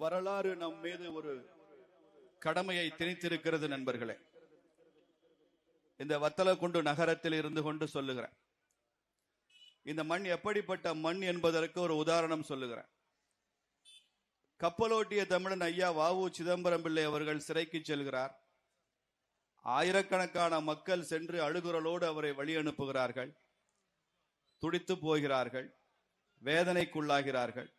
வரலாறு நம் மீது ஒரு கடமையை திணித்திருக்கிறது நண்பர்களே. இந்த வத்தலக்குண்டு நகரத்தில் இருந்து கொண்டு சொல்லுகிறேன். இந்த மண் எப்படிப்பட்ட மண் என்பதற்கு ஒரு உதாரணம் சொல்லுகிறேன். கப்பலோட்டிய தமிழன் ஐயா வாவு சிதம்பரம் பிள்ளை அவர்கள் சிறைக்கு செல்கிறார். ஆயிரக்கணக்கான மக்கள் சென்று அழுகுரலோடு அவரை வழி அனுப்புகிறார்கள். துடித்து போகிறார்கள். வேதனைக்குள்ளாகிறார்கள்.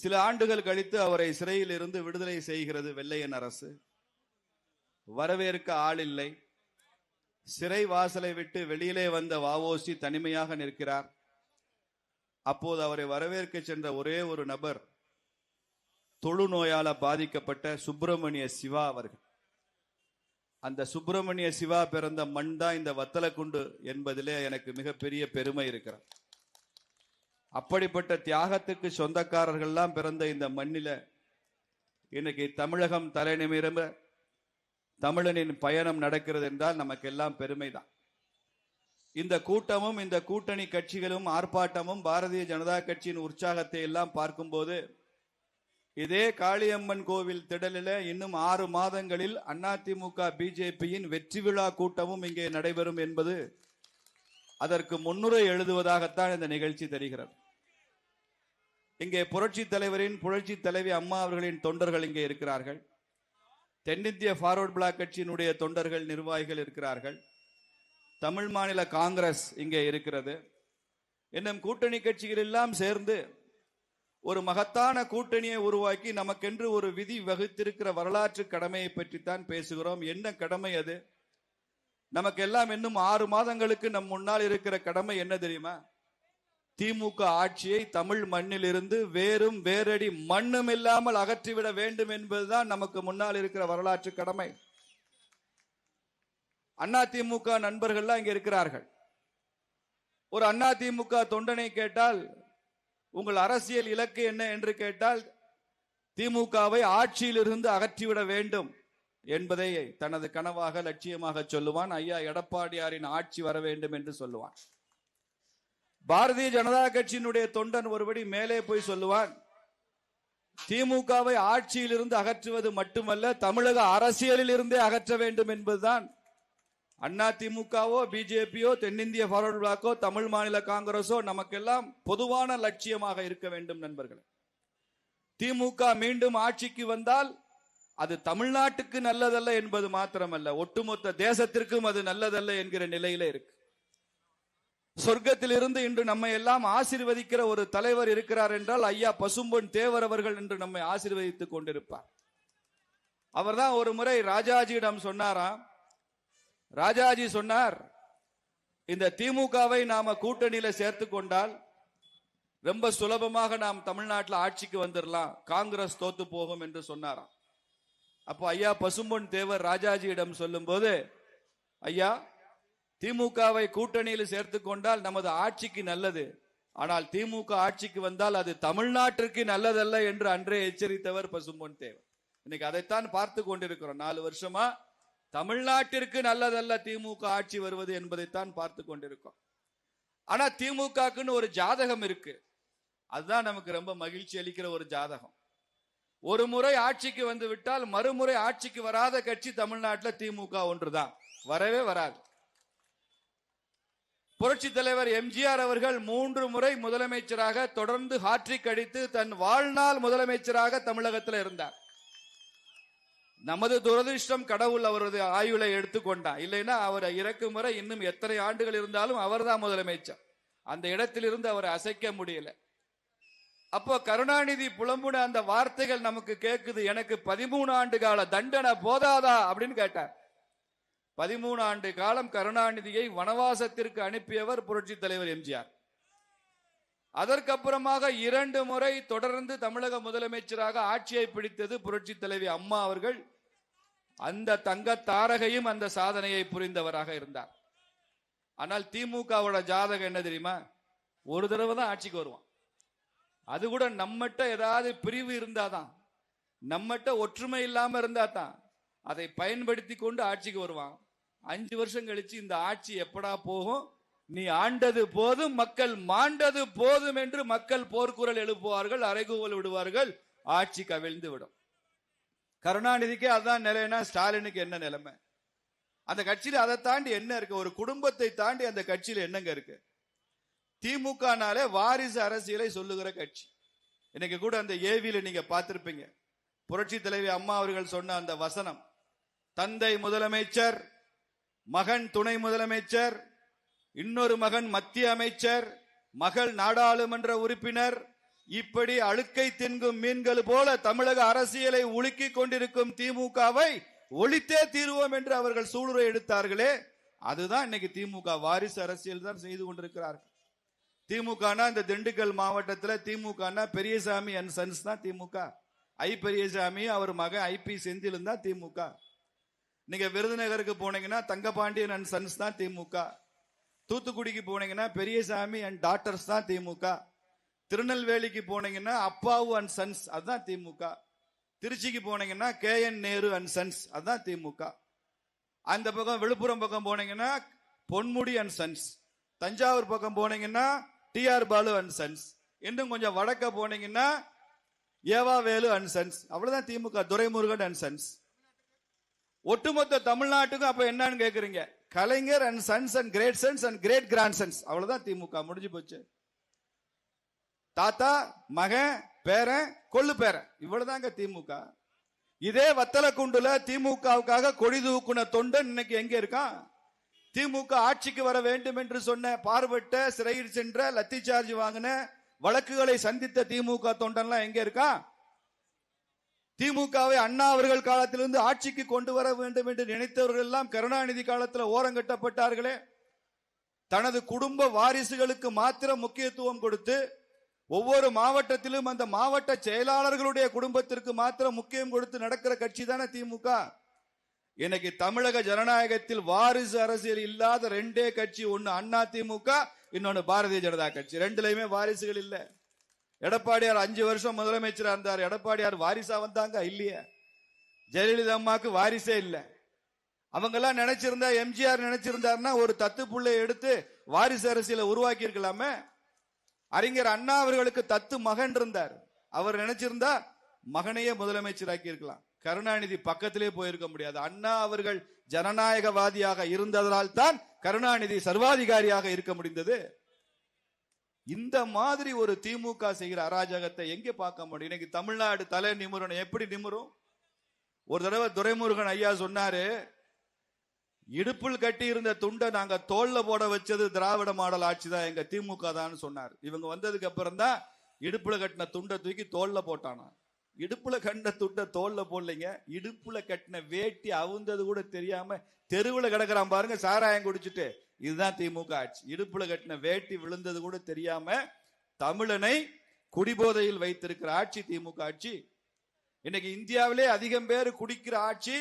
சில ஆண்டுகள் கழித்து அவரை சிறையில் இருந்து விடுதலை செய்கிறது வெள்ளையன் அரசு. வரவேற்க ஆள் இல்லை. சிறை வாசலை விட்டு வெளியிலே வந்த வாவோசி தனிமையாக நிற்கிறார். அப்போது அவரை வரவேற்க சென்ற ஒரே ஒரு நபர் தொழுநோயால பாதிக்கப்பட்ட சுப்பிரமணிய சிவா அவர்கள். அந்த சுப்பிரமணிய சிவா பிறந்த மண் தான் இந்த வத்தலக்குண்டு என்பதிலே எனக்கு மிகப்பெரிய பெருமை இருக்கிறார் அப்படிப்பட்ட தியாகத்துக்கு சொந்தக்காரர்கள்லாம் பிறந்த இந்த மண்ணில இன்னைக்கு தமிழகம் தலை நிமிரம்ப தமிழனின் பயணம் நடக்கிறது என்றால் நமக்கெல்லாம் பெருமைதான். இந்த கூட்டமும் இந்த கூட்டணி கட்சிகளும் ஆர்ப்பாட்டமும் பாரதிய ஜனதா கட்சியின் உற்சாகத்தை எல்லாம் பார்க்கும்போது இதே காளியம்மன் கோவில் திடலில இன்னும் ஆறு மாதங்களில் அதிமுக பிஜேபியின் வெற்றி விழா கூட்டமும் இங்கே நடைபெறும் என்பது அதற்கு முன்னுரை எழுதுவதாகத்தான் இந்த நிகழ்ச்சி தெரிகிறது. இங்கே புரட்சி தலைவரின் புரட்சி தலைவி அம்மா அவர்களின் தொண்டர்கள் இங்கே இருக்கிறார்கள். தென்னிந்திய ஃபார்வர்ட் பிளாக் கட்சியினுடைய தொண்டர்கள் நிர்வாகிகள் இருக்கிறார்கள். தமிழ் மாநில காங்கிரஸ் இங்கே இருக்கிறது. இன்னும் கூட்டணி கட்சிகள் எல்லாம் சேர்ந்து ஒரு மகத்தான கூட்டணியை உருவாக்கி நமக்கென்று ஒரு விதி வகுத்திருக்கிற வரலாற்று கடமையை பற்றித்தான் பேசுகிறோம். என்ன கடமை அது? நமக்கு எல்லாம் இன்னும் ஆறு மாதங்களுக்கு நம் முன்னால் இருக்கிற கடமை என்ன தெரியுமா? திமுக ஆட்சியை தமிழ் மண்ணில் இருந்து வேறும் வேரடி மண்ணும் இல்லாமல் அகற்றிவிட வேண்டும் என்பதுதான் நமக்கு முன்னால் இருக்கிற வரலாற்று கடமை. அண்ணா திமுக நண்பர்கள்லாம் இங்க இருக்கிறார்கள். ஒரு அண்ணா திமுக தொண்டனை கேட்டால் உங்கள் அரசியல் இலக்கு என்ன? என்று கேட்டால் திமுகவை ஆட்சியிலிருந்து அகற்றிவிட வேண்டும் என்பதை தனது கனவாக லட்சியமாக சொல்லுவான். ஐயா எடப்பாடியாரின் ஆட்சி வர வேண்டும் என்று சொல்லுவான். பாரதிய ஜனதா கட்சியினுடைய தொண்டன் ஒருபடி மேலே போய் சொல்லுவான் திமுகவை ஆட்சியிலிருந்து அகற்றுவது மட்டுமல்ல தமிழக அரசியலில் இருந்தே அகற்ற வேண்டும் என்பதுதான். அண்ணா திமுகவோ பிஜேபியோ தென்னிந்திய ஃபார்வர்ட் பிளாக்கோ தமிழ் மாநில காங்கிரஸோ நமக்கெல்லாம் பொதுவான லட்சியமாக இருக்க வேண்டும் நண்பர்களே. திமுக மீண்டும் ஆட்சிக்கு வந்தால் அது தமிழ்நாட்டுக்கு நல்லதல்ல என்பது மாத்திரமல்ல ஒட்டுமொத்த தேசத்திற்கும் அது நல்லதல்ல என்கிற நிலையில இருக்கு. சொர்க்கத்திலிருந்து இன்று நம்மை எல்லாம் ஆசீர்வதிக்கிற ஒரு தலைவர் இருக்கிறார் என்றால் ஐயா பசும்பொன் தேவர் அவர்கள் என்று நம்மை ஆசீர்வதித்துக் கொண்டிருப்பார். அவர் தான் ஒரு முறை ராஜாஜியிடம் சொன்னாராம். ராஜாஜி சொன்னார் இந்த திமுகவை நாம கூட்டணியில சேர்த்து கொண்டால் ரொம்ப சுலபமாக நாம் தமிழ்நாட்டில் ஆட்சிக்கு வந்துடலாம் காங்கிரஸ் தோத்து போகும் என்று சொன்னாராம். அப்போ ஐயா பசும்பொன் தேவர் ராஜாஜியிடம் சொல்லும்போது ஐயா திமுகவை கூட்டணியில் சேர்த்து கொண்டால் நமது ஆட்சிக்கு நல்லது. ஆனால் திமுக ஆட்சிக்கு வந்தால் அது தமிழ்நாட்டிற்கு நல்லதல்ல என்று அன்றே எச்சரித்தவர் பசும்பொன் தேவர். இன்னைக்கு அதைத்தான் பார்த்து கொண்டிருக்கிறோம். நாலு வருஷமா தமிழ்நாட்டிற்கு நல்லதல்ல திமுக ஆட்சி வருவது என்பதைத்தான் பார்த்து கொண்டிருக்கோம். ஆனா திமுகக்குன்னு ஒரு ஜாதகம் இருக்கு. அதுதான் நமக்கு ரொம்ப மகிழ்ச்சி அளிக்கிற ஒரு ஜாதகம். ஒரு முறை ஆட்சிக்கு வந்து விட்டால் மறுமுறை ஆட்சிக்கு வராத கட்சி தமிழ்நாட்டில் திமுக ஒன்றுதான். வரவே வராது. புரட்சி தலைவர் எம்ஜிஆர் அவர்கள் மூன்று முறை முதலமைச்சராக தொடர்ந்து ஹாட்ரிக் அடித்து தன் வாழ்நாள் முதலமைச்சராக தமிழகத்தில் இருந்தார். நமது துரதிருஷ்டம் கடவுள் அவரது ஆயுளை எடுத்துக்கொண்டா இல்லைன்னா அவர் இறக்கும் முறை இன்னும் எத்தனை ஆண்டுகள் இருந்தாலும் அவர்தான் முதலமைச்சர். அந்த இடத்திலிருந்து அவரை அசைக்க முடியல. அப்போ கருணாநிதி புலம்புன அந்த வார்த்தைகள் நமக்கு கேட்குது எனக்கு பதிமூணு ஆண்டு கால தண்டனை போதாதா அப்படின்னு கேட்டார். பதிமூணு ஆண்டு காலம் கருணாநிதியை வனவாசத்திற்கு அனுப்பியவர் புரட்சி தலைவர் எம்ஜிஆர். அதற்கப்புறமாக இரண்டு முறை தொடர்ந்து தமிழக முதலமைச்சராக ஆட்சியை பிடித்தது புரட்சி தலைவி அம்மா அவர்கள். அந்த தங்க தாரகையும் அந்த சாதனையை புரிந்தவராக இருந்தார். ஆனால் திமுகவோட ஜாதகம் என்ன தெரியுமா? ஒரு தடவை தான் ஆட்சிக்கு வருவான். அது கூட நம்மகிட்ட ஏதாவது பிரிவு இருந்தாதான் நம்மகிட்ட ஒற்றுமை இல்லாம இருந்தா தான் அதை பயன்படுத்தி கொண்டு ஆட்சிக்கு வருவான். அஞ்சு வருஷம் கழிச்சு இந்த ஆட்சி எப்படா போகும்? நீ ஆண்டது போதும் மக்கள் மாண்டது போதும் என்று மக்கள் போர்க்குரல் எழுப்புவார்கள் அறைகூவல் விடுவார்கள் ஆட்சி கவிழ்ந்து விடும். கருணாநிதிக்கு அதான் நிலைன்னா ஸ்டாலினுக்கு என்ன நிலைமை? அந்த கட்சியில் அதை தாண்டி என்ன இருக்கு? ஒரு குடும்பத்தை தாண்டி அந்த கட்சியில் என்னங்க இருக்கு? திமுகனாலே வாரிசு அரசியலை சொல்லுகிற கட்சி. இன்னைக்கு கூட அந்த ஏவியில நீங்க பார்த்திருப்பீங்க. புரட்சி தலைவி அம்மா அவர்கள் சொன்ன அந்த வசனம். தந்தை முதலமைச்சர் மகன் துணை முதலமைச்சர் இன்னொரு மகன் மத்திய அமைச்சர் மகள் நாடாளுமன்ற உறுப்பினர் இப்படி அழுக்கை தின்கும் மீன்கள் போல தமிழக அரசியலை உலுக்கிக் கொண்டிருக்கும் திமுகவை ஒழித்தே தீருவோம் என்று அவர்கள் சூளுரை எடுத்தார்களே அதுதான் இன்னைக்கு திமுக வாரிசு அரசியல் தான் செய்து கொண்டிருக்கிறார்கள். திமுகனா இந்த திண்டுக்கல் மாவட்டத்துல திமுகனா பெரியசாமி அண்ட் சன்ஸ் தான் திமுக. ஐ பெரியசாமி அவர் மகன் ஐ பி செந்திலும் தான் திமுக. நீங்க விருதுநகருக்கு போனீங்கன்னா தங்கபாண்டியன் அண்ட் சன்ஸ் தான் திமுக. தூத்துக்குடிக்கு போனீங்கன்னா பெரியசாமி அண்ட் டாக்டர்ஸ் தான் திமுக. திருநெல்வேலிக்கு போனீங்கன்னா அப்பாவு அண்ட் சன்ஸ் அதுதான் திமுக. திருச்சிக்கு போனீங்கன்னா K N Nehru and sons அதுதான் திமுக. அந்த பக்கம் விழுப்புரம் பக்கம் போனீங்கன்னா பொன்முடி அண்ட் சன்ஸ் தஞ்சாவூர் பக்கம் போனீங்கன்னா டிஆர் பாலு அண்ட் சன்ஸ் இன்னும் கொஞ்சம் வடக்க போனீங்கன்னா ஏவா வேலு அண்ட் சன்ஸ் அவ்வளவுதான் திமுக. துரைமுருகன் அண்ட் சன்ஸ் ஒட்டுமொத்த தமிழ்நாட்டுக்கும் அப்ப என்னன்னு கேக்குறீங்க? Kalaignar and sons and great sons and great grand sons அவ்வளவுதான் திமுக. முடிஞ்சு போச்சு. தாத்தா மகன் பேரன் கொள்ளு பேரன். இவ்வளவுதாங்க திமுக. இதே வத்தலக்குண்டுல திமுகவுக்காக கொடி தூக்குன தொண்டன் இன்னைக்கு எங்க இருக்கான் திமுக ஆட்சிக்கு வர வேண்டும் என்று சொன்ன பார்வட்ட சிறையில் சென்ற லத்தி சார்ஜ் வாங்கின வழக்குகளை சந்தித்த திமுக தொண்டன்லாம் எங்க இருக்கான் திமுகவை அண்ணா அவர்கள் காலத்திலிருந்து ஆட்சிக்கு கொண்டு வர வேண்டும் என்று நினைத்தவர்கள் எல்லாம் கருணாநிதி காலத்தில் ஓரங்கட்டப்பட்டார்களே தனது குடும்ப வாரிசுகளுக்கு மாத்திரம் முக்கியத்துவம் கொடுத்து ஒவ்வொரு மாவட்டத்திலும் அந்த மாவட்ட செயலாளர்களுடைய குடும்பத்திற்கு மாத்திரம் முக்கியம் கொடுத்து நடக்கிற கட்சி தானே திமுக. இன்னைக்கு தமிழக ஜனநாயகத்தில் வாரிசு அரசியல் இல்லாத ரெண்டே கட்சி ஒன்னு அண்ணா திமுக இன்னொன்னு பாரதிய ஜனதா கட்சி. ரெண்டுலயுமே வாரிசுகள் இல்லை. எடப்பாடியார் அஞ்சு வருஷம் முதலமைச்சரா இருந்தார். எடப்பாடியார் வாரிசா வந்தாங்க? இல்லையே. ஜெயலலிதா அம்மாவுக்கு வாரிசே இல்ல. அவங்க எல்லாம் நினைச்சிருந்தா எம்ஜிஆர் நினைச்சிருந்தாருன்னா ஒரு தத்து புள்ளை எடுத்து வாரிசு அரசியல உருவாக்கி இருக்கலாமே அறிஞர் அண்ணா அவர்களுக்கு தத்து மகன் இருந்தார். அவர் நினைச்சிருந்தா மகனையே முதலமைச்சராக்கி இருக்கலாம் கருணாநிதி பக்கத்திலே போயிருக்க முடியாது. அண்ணா அவர்கள் ஜனநாயகவாதியாக இருந்ததனால் தான் கருணாநிதி சர்வாதிகாரியாக இருக்க முடிந்தது. இந்த மாதிரி ஒரு திமுக செய்கிற அராஜகத்தை எங்கே பார்க்க முடியும்? இன்னைக்கு தமிழ்நாடு தலை நிமிரணும். எப்படி நிமிரும்? ஒரு தடவை துரைமுருகன் ஐயா சொன்னாரு இடுப்பில் கட்டி இருந்த துண்டை நாங்க தோல்ல போட வச்சது திராவிட மாடல் ஆட்சி தான் எங்க திமுக தான் சொன்னார். இவங்க வந்ததுக்கு அப்புறம் தான் இடுப்புல கட்டின துண்டை தூக்கி தோல்ல போட்டானா? இடுப்புல கண்ட துண்டை தோல்ல போடலைங்க. இடுப்புல கட்டின வேட்டி அவுந்தது கூட தெரியாம தெருவுல கிடக்குறான் பாருங்க சாராயம் குடிச்சிட்டு. இதுதான் திமுக ஆட்சி. இடுப்புல கட்டின வேட்டி விழுந்தது கூட தெரியாம தமிழனை குடிபோதையில் வைத்திருக்கிற ஆட்சி திமுக ஆட்சி. இன்னைக்கு இந்தியாவிலே அதிகம் பேர் குடிக்கிற ஆட்சி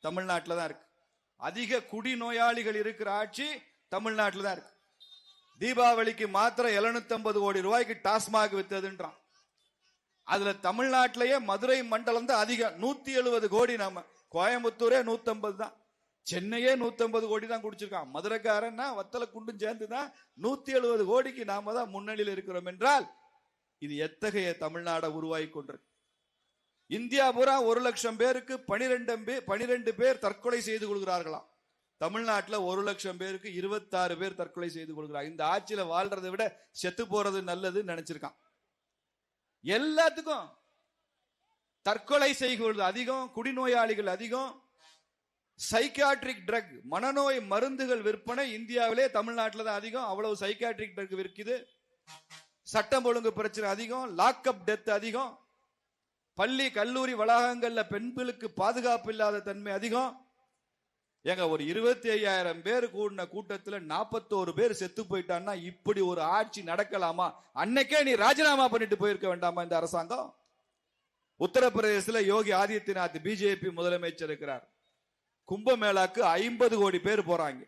தமிழ்நாட்டில் தான் இருக்கு. அதிக குடி நோயாளிகள் இருக்கிற ஆட்சி தமிழ்நாட்டில் தான் இருக்கு. தீபாவளிக்கு மாத்திரம் 750 கோடி ரூபாய்க்கு டாஸ்மாக் வித்ததுன்றான். அதுல தமிழ்நாட்டிலேயே மதுரை மண்டலம் தான் அதிகம். நூத்தி எழுபது கோடி நாம. கோயம்புத்தூரே 150 தான். சென்னையே 150 கோடி தான் குடிச்சிருக்கான். மதுரைக்காரன்னா வத்தல குண்டும் சேர்ந்து தான் நூத்தி எழுபது கோடிக்கு நாம தான் முன்னணியில் இருக்கிறோம் என்றால் இது எத்தகைய தமிழ்நாடை உருவாகி கொண்டிருக்கு? இந்தியா பூரா ஒரு லட்சம் பேருக்கு பனிரெண்டு பேர் பனிரெண்டு பேர் தற்கொலை செய்து கொள்கிறார்களாம். தமிழ்நாட்டில் ஒரு லட்சம் பேருக்கு இருபத்தாறு பேர் தற்கொலை செய்து கொள்கிறார். இந்த ஆட்சியில் வாழ்றதை விட செத்து போறது நல்லதுன்னு நினைச்சிருக்கான். எல்லாத்துக்கும் தற்கொலை செய்கிறது அதிகம் குடிநோயாளிகள் அதிகம் சைக்காட்ரிக் ட்ரக் மனநோய் மருந்துகள் விற்பனை இந்தியாவிலே தமிழ்நாட்டில் தான் அதிகம். அவ்வளவு சைக்காட்ரிக் ட்ரக் விற்குது. சட்டம் ஒழுங்கு பிரச்சனை அதிகம். லாக்அப் டெத் அதிகம். பள்ளி கல்லூரி வளாகங்கள்ல பெண்களுக்கு பாதுகாப்பு இல்லாத தன்மை அதிகம். ஏங்க ஒரு இருபத்தி ஐயாயிரம் பேர் கூடின கூட்டத்தில் நாற்பத்தோரு பேர் செத்து போயிட்டான்னா இப்படி ஒரு ஆட்சி நடக்கலாமா? அன்னைக்கே நீ ராஜினாமா பண்ணிட்டு போயிருக்க வேண்டாமா இந்த அரசாங்கம்? உத்தரப்பிரதேசத்துல யோகி ஆதித்யநாத் பிஜேபி முதலமைச்சர் இருக்கிறார். கும்பமேளாக்கு ஐம்பது கோடி பேர் போறாங்க.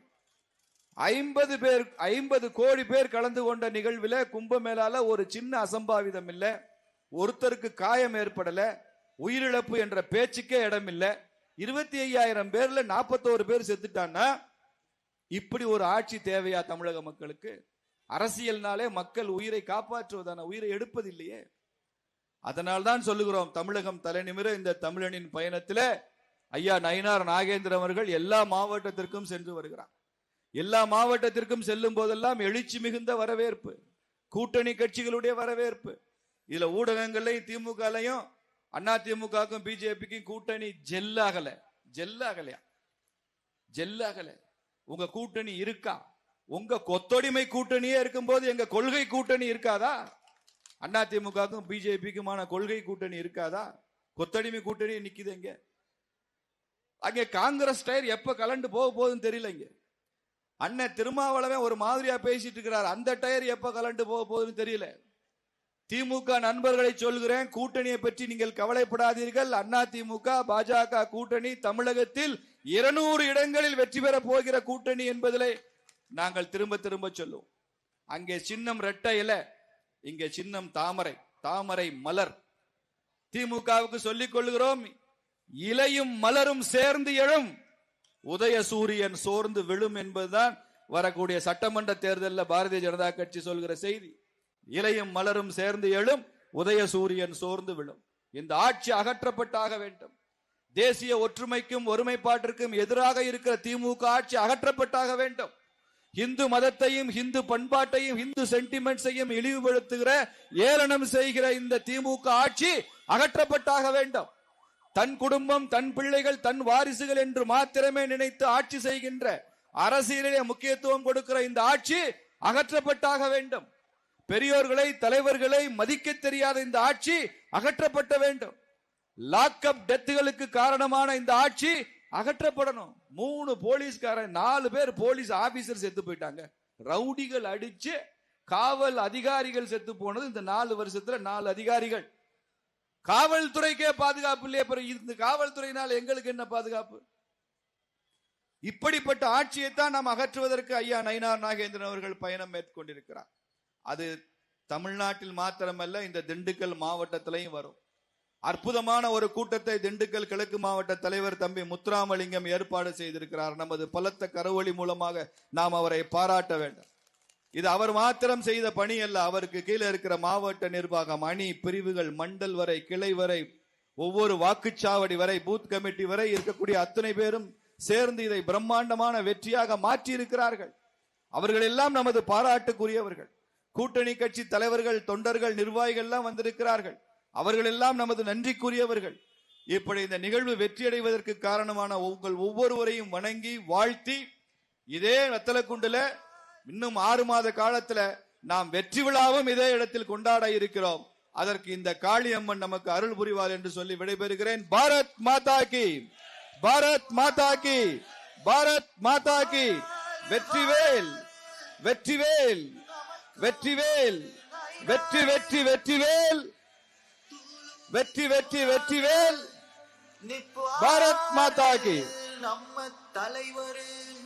ஐம்பது பேர் ஐம்பது கோடி பேர் கலந்து கொண்ட நிகழ்வில் கும்பமேளால ஒரு சின்ன அசம்பாவிதம் இல்லை. ஒருத்தருக்கு காயம் ஏற்படல உயிரிழப்பு என்ற பேச்சுக்கே இடம் இல்லை இருபத்தி ஐயாயிரம் பேர்ல நாற்பத்தோரு பேர் செத்துட்டான்னா இப்படி ஒரு ஆட்சி தேவையா தமிழக மக்களுக்கு? அரசியல்னாலே மக்கள் உயிரை காப்பாற்றுவதான உயிரை எடுப்பதில்லையே. அதனால்தான் சொல்லுகிறோம் தமிழகம் தலைநிமிர இந்த தமிழனின் பயணத்திலே ஐயா நயினார் நாகேந்திரன் அவர்கள் எல்லா மாவட்டத்திற்கும் சென்று வருகிறார். எல்லா மாவட்டத்திற்கும் செல்லும் போதெல்லாம் எழுச்சி மிகுந்த வரவேற்பு கூட்டணி கட்சிகளுடைய வரவேற்பு. இதுல ஊடகங்கள்லையும் திமுகலையும் அண்ணா திமுகவுக்கும் பிஜேபிக்கும் கூட்டணி ஜெல்லாகல ஜெல்லாகலையா? ஜெல்லாகல. உங்க கூட்டணி இருக்கா? உங்க கொத்தொடிமை கூட்டணியே இருக்கும்போது எங்க கொள்கை கூட்டணி இருக்காதா? அண்ணா திமுகவுக்கும் பிஜேபிக்குமான கொள்கை கூட்டணி இருக்காதா? கொத்தடிமை கூட்டணி நிக்குது எங்க? அங்கே காங்கிரஸ் டயர் எப்போ கலண்டு போக போகுதுன்னு தெரியல இங்கே அண்ணன் திருமாவளவன் ஒரு மாதிரியா பேசிட்டு இருக்கிறார். அந்த டயர் எப்போ கலண்டு போக போகுதுன்னு தெரியல. திமுக நண்பர்களை சொல்கிறேன் கூட்டணியை பற்றி நீங்கள் கவலைப்படாதீர்கள். அண்ணா திமுக பாஜக கூட்டணி தமிழகத்தில் இருநூறு இடங்களில் வெற்றி பெற போகிற கூட்டணி என்பதிலே நாங்கள் திரும்ப திரும்ப சொல்லுவோம். அங்கே சின்னம் ரெட்டை இலை இங்கே சின்னம் தாமரை தாமரை மலர். திமுகவுக்கு சொல்லிக் கொள்கிறோம் இலையும் மலரும் சேர்ந்து எழும். உதய சூரியன் சோர்ந்து விழும் என்பதுதான் வரக்கூடிய சட்டமன்ற தேர்தலில் பாரதிய ஜனதா கட்சி சொல்கிற செய்தி. இலையும் மலரும் சேர்ந்து எழும் உதய சூரியன் சோர்ந்து விழும். இந்த ஆட்சி அகற்றப்பட்டாக வேண்டும். தேசிய ஒற்றுமைக்கும் ஒருமைப்பாட்டிற்கும் எதிராக இருக்கிற திமுக ஆட்சி அகற்றப்பட்டாக வேண்டும். இந்து மதத்தையும் இந்து பண்பாட்டையும் இந்து சென்டிமெண்ட்ஸையும் இழிவுபடுத்துகிற ஏளனம் செய்கிற இந்த திமுக ஆட்சி அகற்றப்பட்டாக வேண்டும். தன் குடும்பம் தன் பிள்ளைகள் தன் வாரிசுகள் என்று மாத்திரமே நினைத்து ஆட்சி செய்கின்ற அரசியலிலே முக்கியத்துவம் கொடுக்கிற இந்த ஆட்சி அகற்றப்பட்டாக வேண்டும். பெரியோர்களை தலைவர்களை மதிக்க தெரியாத இந்த ஆட்சி அகற்றப்பட்ட வேண்டும். லாக்அப் டெத்துகளுக்கு காரணமான இந்த ஆட்சி அகற்றப்படணும். மூணு போலீஸ்காரன் நாலு பேர் போலீஸ் ஆபீசர் செத்து போயிட்டாங்க. ரவுடிகள் அடிச்சு காவல் அதிகாரிகள் செத்து போனது இந்த நாலு வருஷத்துல நாலு அதிகாரிகள். காவல்துறைக்கே பாதுகாப்பு இல்லையே அப்புறம் இந்த காவல்துறையினால் எங்களுக்கு என்ன பாதுகாப்பு? இப்படிப்பட்ட ஆட்சியைத்தான் நாம் அகற்றுவதற்கு ஐயா நயினார் நாகேந்திரன் அவர்கள் பயணம் மேற்கொண்டிருக்கிறார். அது தமிழ்நாட்டில் மாத்திரமல்ல இந்த திண்டுக்கல் மாவட்டத்திலையும் வரும். அற்புதமான ஒரு கூட்டத்தை திண்டுக்கல் கிழக்கு மாவட்ட தலைவர் தம்பி முத்துராமலிங்கம் ஏற்பாடு செய்திருக்கிறார். நமது பலத்த கரவொலி மூலமாக நாம் அவரை பாராட்ட வேண்டும். இது அவர் மாத்திரம் செய்த பணி அல்ல. அவருக்கு கீழே இருக்கிற மாவட்ட நிர்வாகம் அணி பிரிவுகள் மண்டல் வரை கிளை வரை ஒவ்வொரு வாக்குச்சாவடி வரை பூத் கமிட்டி வரை இருக்கக்கூடிய அத்தனை பேரும் சேர்ந்து இதை பிரம்மாண்டமான வெற்றியாக மாற்றி இருக்கிறார்கள் அவர்கள் எல்லாம் நமது பாராட்டுக்குரியவர்கள். கூட்டணி கட்சி தலைவர்கள் தொண்டர்கள் நிர்வாகிகள் எல்லாம் வந்திருக்கிறார்கள். அவர்கள் எல்லாம் நமது நன்றிக்குரியவர்கள். இப்படி இந்த நிகழ்வு வெற்றியடைவதற்கு காரணமான உங்கள் ஒவ்வொருவரையும் வணங்கி வாழ்த்தி இதே வத்தலக்குண்டுல இன்னும் ஆறு மாத காலத்துல நாம் வெற்றி விழாவும் இதே இடத்தில் கொண்டாட இருக்கிறோம். அதற்கு இந்த காளி அம்மன் நமக்கு அருள் புரிவார் என்று சொல்லி விடைபெறுகிறேன். பாரத் மாதா கி. பாரத் மாதா கி. பாரத் மாதா கி. வெற்றிவேல் வெற்றிவேல் வெற்றிவேல் வெற்றி வெற்றி வெற்றிவேல் வெற்றி வெற்றி வெற்றிவேல் பாரத் மாதா கி. நம்ம தலைவர்.